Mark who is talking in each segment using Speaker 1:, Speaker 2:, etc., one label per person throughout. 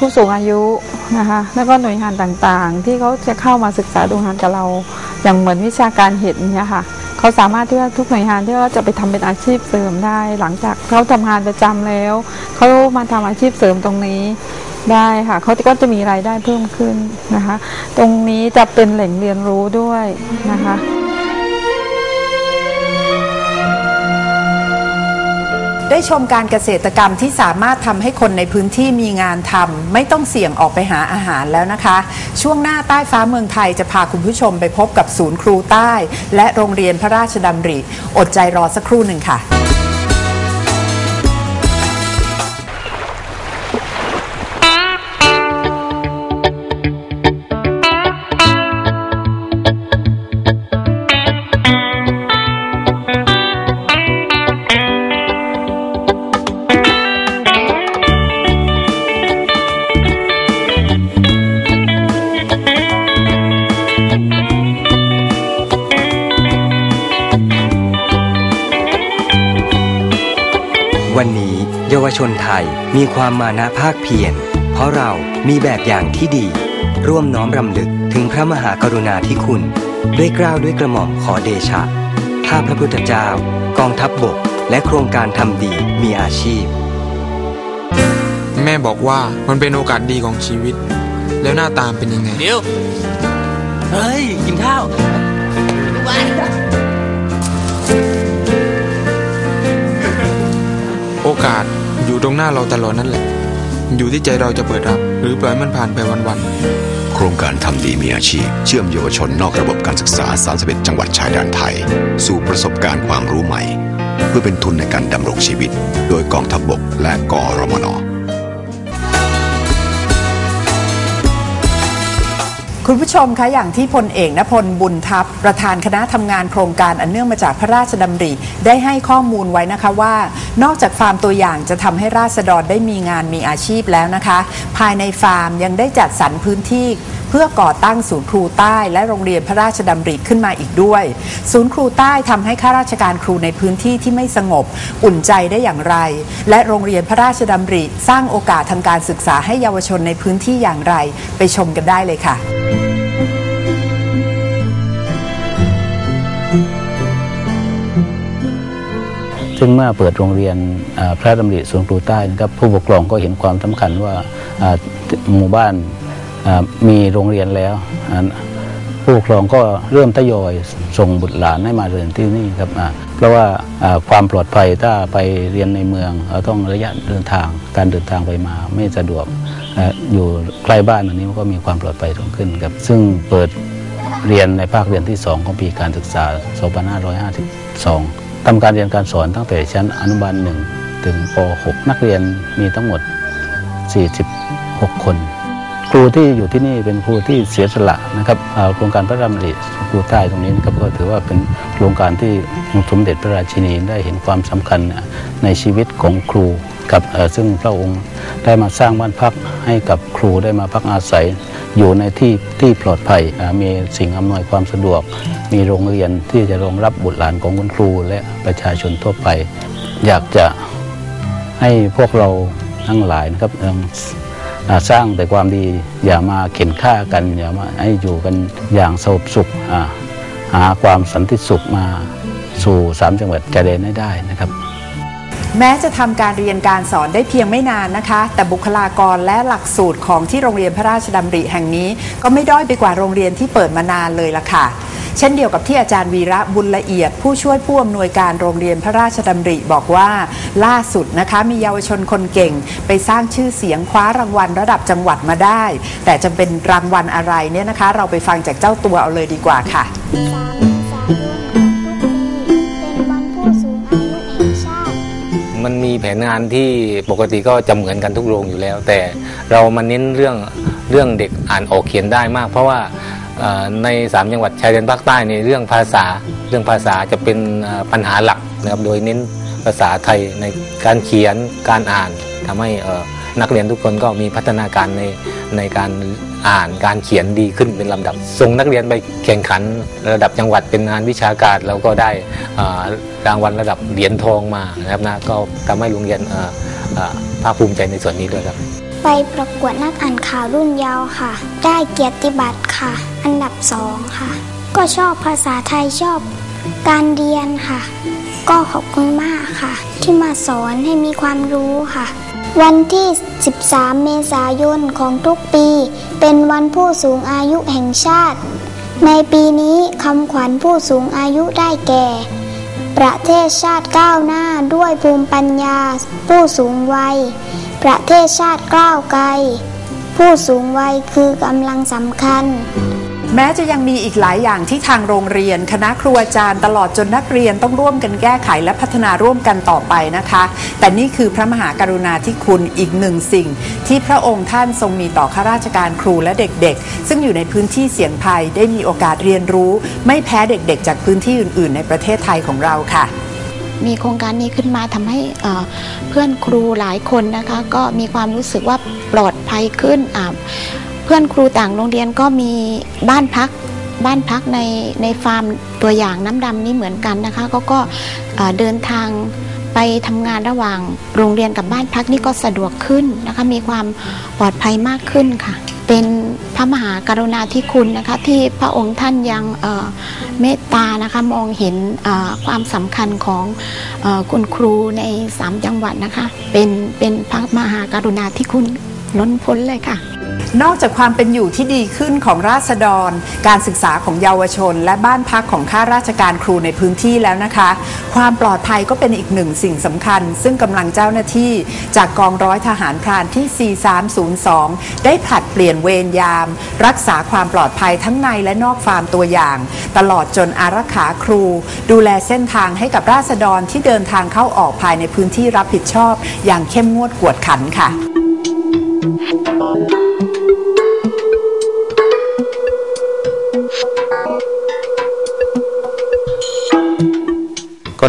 Speaker 1: ผู้สูงอายุนะคะแล้วก็หน่วยงานต่างๆ ที่เขาจะเข้ามาศึกษาดูงานกับเรา อย่างเหมือนวิชาการเห็นเนี่ยค่ะเขาสามารถที่ว่าทุกหน่วยงานที่ว่าจะไปทำเป็นอาชีพเสริมได้ หลังจากเขาทำงานประจำแล้วเขามาทำอาชีพเสริมตรงนี้ได้ค่ะเขาก็จะมีรายได้เพิ่มขึ้นนะคะ ตรงนี้จะเป็นแหล่งเรียนรู้ด้วยนะคะ
Speaker 2: ได้ชมการเกษตรกรรมที่สามารถทำให้คนในพื้นที่มีงานทำไม่ต้องเสี่ยงออกไปหาอาหารแล้วนะคะ ช่วงหน้าใต้ฟ้าเมืองไทยจะพาคุณผู้ชมไปพบกับศูนย์ครูใต้ และโรงเรียนพระราชดำริ อดใจรอสักครู่หนึ่งค่ะ
Speaker 3: ชนไทยมีความมานะภาคเพียร เพราะเรามีแบบอย่างที่ดี ร่วมน้อมรำลึกถึงพระมหากรุณาธิคุณ ด้วยเกล้าวด้วยกระหม่อมขอเดชะ ข้าพระพุทธเจ้า กองทัพบบก และโครงการทำดีมีอาชีพ
Speaker 4: แม่บอกว่ามันเป็นโอกาสดีของชีวิต แล้วหน้าตามเป็นยังไง
Speaker 5: เดี๋ยว เฮ้ย กินข้าว
Speaker 4: โอกาส อยู่ตรงหน้าเราตลอดนั่นแหละ อยู่ที่ใจเราจะเปิดรับ หรือปล่อยมันผ่านไปวันๆ
Speaker 6: โครงการทำดีมีอาชีพ เชื่อมเยาวชนนอกระบบการศึกษา 31 จังหวัดชายแดนไทย สู่ประสบการณ์ความรู้ใหม่ เพื่อเป็นทุนในการดำรงชีวิต โดยกองทัพบบกและกอรมน
Speaker 2: คุณผู้ชมคะอย่างที่พลเอกนพลบุญทัพประธานคณะทำงานโครงการอันเนื่องมาจากพระราชดำริ ได้ให้ข้อมูลไว้นะคะว่า นอกจากฟาร์มตัวอย่างจะทำให้ราษฎรได้มีงานมีอาชีพแล้วนะคะ ภายในฟาร์มยังได้จัดสรรพื้นที่ เพื่อก่อตั้งศูนย์ครูใต้ และโรงเรียนพระราชดำริขึ้นมาอีกด้วย ศูนย์ครูใต้ทำให้ข้าราชการครูในพื้นที่ที่ไม่สงบ อุ่นใจได้อย่างไร และโรงเรียนพระราชดำริ สร้างโอกาสทางการศึกษาให้เยาวชนในพื้นที่อย่างไร ไปชมกันได้เลยค่ะ
Speaker 7: ซึ่งเมื่อเปิดโรงเรียนพระดำริสวนครูใต้นะครับผู้ปกครองก็เห็นความสำคัญว่าหมู่บ้าน มีโรงเรียนแล้ว ผู้ปกครองก็เริ่มทยอยส่งบุตรหลานให้มาเรียนที่นี่ครับเพราะว่าความปลอดภัยถ้าไปเรียนในเมืองเราต้องระยะเดินทางการเดินทางไปมาไม่สะดวกอยู่ใกล้บ้านอันนี้มันก็มีความปลอดภัยสูงขึ้นครับ ซึ่งเปิดเรียนในภาคเรียนที่ 2 ของปีการศึกษา 2552ทำการเรียนการสอนตั้งแต่ชั้นอนุบาล 1 ถึงป .6 นักเรียนมีทั้งหมด 46 คน ครูที่อยู่ที่นี่เป็นครูที่เสียสละนะครับโครงการพระรำริครูใต้ตรงนี้นะครับก็ถือว่าเป็นโครงการที่สมเด็จพระราชินีได้เห็นความสำคัญในชีวิตของครูกับซึ่งพระองค์ได้มาสร้างบ้านพักให้กับครูได้มาพักอาศัย อยู่ในที่ที่ปลอดภัยมีสิ่งอำนวยความสะดวก มีโรงเรียนที่จะรองรับบุตรหลานของคุณครู และประชาชนทั่วไป อยากจะให้พวกเราทั้งหลายนะครับ สร้างแต่ความดีอย่ามาเข็นฆ่ากันอย่ามาให้อยู่กันอย่างสงบสุขหาความสันติสุขมาสู่สามจังหวัดชายแดนให้ได้นะครับ
Speaker 2: แม้จะทำการเรียนการสอนได้เพียงไม่นานนะคะ แต่บุคลากรและหลักสูตรของที่โรงเรียนพระราชดำริแห่งนี้ ก็ไม่ด้อยไปกว่าโรงเรียนที่เปิดมานานเลยล่ะค่ะ เช่นเดียวกับที่อาจารย์วีระบุญละเอียด ผู้ช่วยผู้อำนวยการโรงเรียนพระราชดำริบอกว่าล่าสุดนะคะมีเยาวชนคนเก่ง ไปสร้างชื่อเสียงคว้ารางวัลระดับจังหวัดมาได้ แต่จะเป็นรางวัลอะไรเนี่ยนะคะ เราไปฟังจากเจ้าตัวเอาเลยดีกว่าค่ะ
Speaker 5: มันมีแผนงานที่ปกติก็จะเหมือนกันทุกโรงอยู่แล้ว แต่เรามาเน้นเรื่องเรื่องเด็กอ่านออกเขียนได้มาก เพราะว่า ในสามจังหวัดชายแดนภาคใต้ในเรื่องภาษาเรื่องภาษาจะเป็นปัญหาหลักนะครับโดยเน้นภาษาไทยในการเขียนการอ่านทำให้นักเรียนทุกคนก็มีพัฒนาการในในการอ่านการเขียนดีขึ้นเป็นลำดับ ส่งนักเรียนไปแข่งขันระดับจังหวัดเป็นงานวิชาการแล้วก็ได้รางวัลระดับเหรียญทองมานะครับนะก็ทำให้โรงเรียนภาคภูมิใจในส่วนนี้ด้วยครับ
Speaker 8: ไปประกวดนักอ่านข่าวรุ่นเยาว์ค่ะ ได้เกียรติบัตรค่ะ อันดับสองค่ะ ก็ชอบภาษาไทยชอบการเรียนค่ะ ก็ขอบคุณมากค่ะ ที่มาสอนให้มีความรู้ค่ะ วันที่ 13 เมษายนของทุกปี เป็นวันผู้สูงอายุแห่งชาติ ในปีนี้คำขวัญผู้สูงอายุได้แก่ ประเทศชาติก้าวหน้าด้วยภูมิปัญญา ผู้สูงวัย ประเทศชาติก้าวไกล ผู้สูงวัยคือกำลังสำคัญ
Speaker 2: แม้จะยังมีอีกหลายอย่างที่ทางโรงเรียน คณะครูอาจารย์ตลอดจนนักเรียนต้องร่วมกันแก้ไขและพัฒนาร่วมกันต่อไปนะคะ แต่นี่คือพระมหากรุณาธิคุณอีกหนึ่งสิ่ง ที่พระองค์ท่านทรงมีต่อข้าราชการครูและเด็กๆ ซึ่งอยู่ในพื้นที่เสี่ยงภัยได้มีโอกาสเรียนรู้ ไม่แพ้เด็กๆ จากพื้นที่อื่น ๆ ในประเทศไทยของเราค่ะ
Speaker 9: มีโครงการนี้ขึ้นมาทำให้เพื่อนครูหลายคนนะคะ ก็มีความรู้สึกว่าปลอดภัยขึ้น เพื่อนครูต่างโรงเรียนก็มีบ้านพักบ้านพักในในฟาร์มตัวอย่างน้ำดำนี้เหมือนกันนะคะก็ก็เอ่อเดินทางไปทำงานระหว่างโรงเรียนกับบ้านพักนี่ก็สะดวกขึ้นนะคะ มีความปลอดภัยมากขึ้นค่ะ เป็นพระมหากรุณาธิคุณนะคะที่พระองค์ท่านยังเมตตานะคะมองเห็นความสำคัญของอคุณครูในสามจังหวัดนะคะเป็นเป็นพระมหากรุณาธิคุณล้นพ้นเลยค่ะ
Speaker 2: นอกจากความเป็นอยู่ที่ดีขึ้นของราษฎร การศึกษาของเยาวชน และบ้านพักของข้าราชการครูในพื้นที่แล้วนะคะ ความปลอดภัยก็เป็นอีกหนึ่งสิ่งสำคัญ ซึ่งกำลังเจ้าหน้าที่จากกองร้อยทหารพรานที่ 4302 ได้ผลัดเปลี่ยนเวรยาม รักษาความปลอดภัยทั้งในและนอกฟาร์มตัวอย่าง ตลอดจนอารักขาครู ดูแลเส้นทางให้กับราษฎรที่เดินทางเข้าออกภายในพื้นที่รับผิดชอบ อย่างเข้มงวดกวดขันค่ะ
Speaker 7: ก็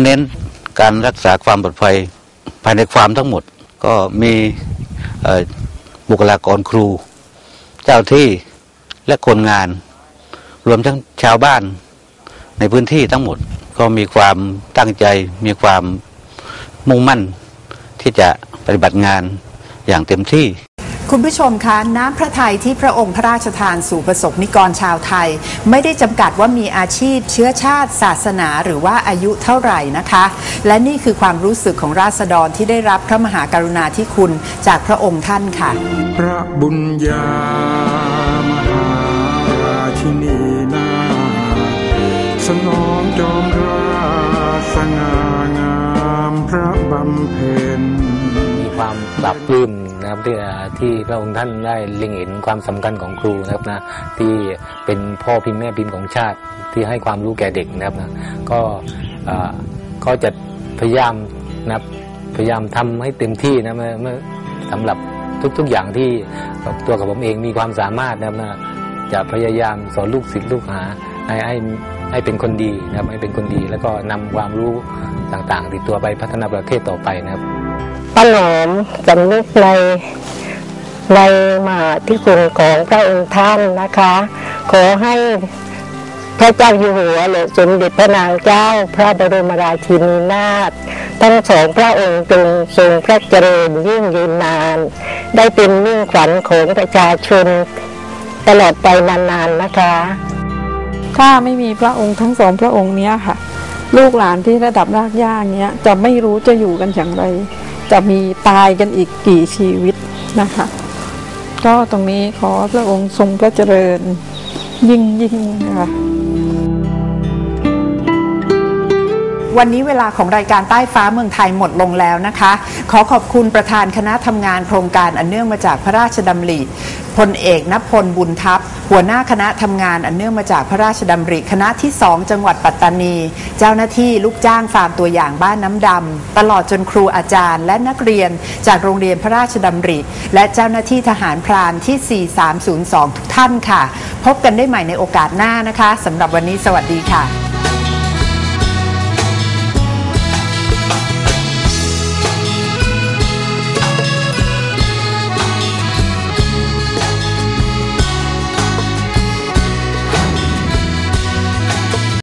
Speaker 7: เน้นการรักษาความปลอดภัยภายในฟามทั้งหมด ก็มีบุคลากรครู เจ้าที่และคนงาน รวมทั้งชาวบ้านในพื้นที่ทั้งหมด ก็มีความตั้งใจมีความมุ่งมั่นที่จะปฏิบัติงานอย่างเต็มที่
Speaker 2: คุณผู้ชมคะน้ำพระทัยที่พระองค์พระราชทานสู่ประสบนิกรชาวไทย ไม่ได้จำกัดว่ามีอาชีพเชื้อชาติ ศาสนา หรือว่าอายุเท่าไหร่นะคะ และนี่คือความรู้สึกของราษฎรที่ได้รับพระมหากรุณาธิคุณจากพระองค์ท่านค่ะ
Speaker 4: พระบุญญามหาราชินีนาถสนองจอมราชสง่างามพระบำเพ็ญ
Speaker 5: มีความปรับปลื้ม นะครับที่ที่พระองค์ท่านได้เล็งเห็นความสำคัญของครูนะครับนะที่เป็นพ่อพิมพ์แม่พิมพ์ของชาติที่ให้ความรู้แก่เด็กนะครับนะก็ก็จะพยายามนะครับพยายามทำให้เต็มที่นะเมื่อสำหรับทุก ๆอย่างที่ตัวกับผมเองมีความสามารถนะครับนะจะพยายามสอนลูกศิษย์ลูกหาให้ให้ให้เป็นคนดีนะครับให้เป็นคนดี แล้วก็นำความรู้ต่างๆ ติดตัวไปพัฒนาประเทศต่อไปนะครับ
Speaker 10: ป้าหนอมสำนึกในในมหาธิคุณของพระองค์ท่านนะคะ ขอให้พระเจ้าอยู่หัวหรือสมเด็จพระนางเจ้าพระบรมราชินีนาถทั้งสองพระองค์จงทรงพระเจริญยิ่งยืนนาน ได้เป็นมิ่งขวัญของประชาชน ตลอดไปนานๆนะคะ
Speaker 1: ถ้าไม่มีพระองค์ทั้งสองพระองค์เนี้ยค่ะ ลูกหลานที่ระดับรากหญ้าเนี้ยจะไม่รู้จะอยู่กันอย่างไร จะมีตายกันอีกกี่ชีวิตนะคะ ก็ตรงนี้ขอพระองค์ทรงพระเจริญยิ่งยิ่งนะคะ
Speaker 2: วันนี้เวลาของรายการใต้ฟ้าเมืองไทยหมดลงแล้วนะคะ ขอขอบคุณประธานคณะทำงานโครงการอันเนื่องมาจากพระราชดำริพลเอกนพลบุญทัพ หัวหน้าคณะทำงานอันเนื่องมาจากพระราชดำริ คณะที่2จังหวัดปัตตานี เจ้าหน้าที่ลูกจ้างฟาร์มตัวอย่างบ้านน้ำดำตลอดจนครูอาจารย์ และนักเรียนจากโรงเรียนพระราชดำริ และเจ้าหน้าที่ทหารพรานที่ 4302 ทุกท่านค่ะ พบกันได้ใหม่ในโอกาสหน้านะคะสำหรับวันนี้สวัสดีค่ะ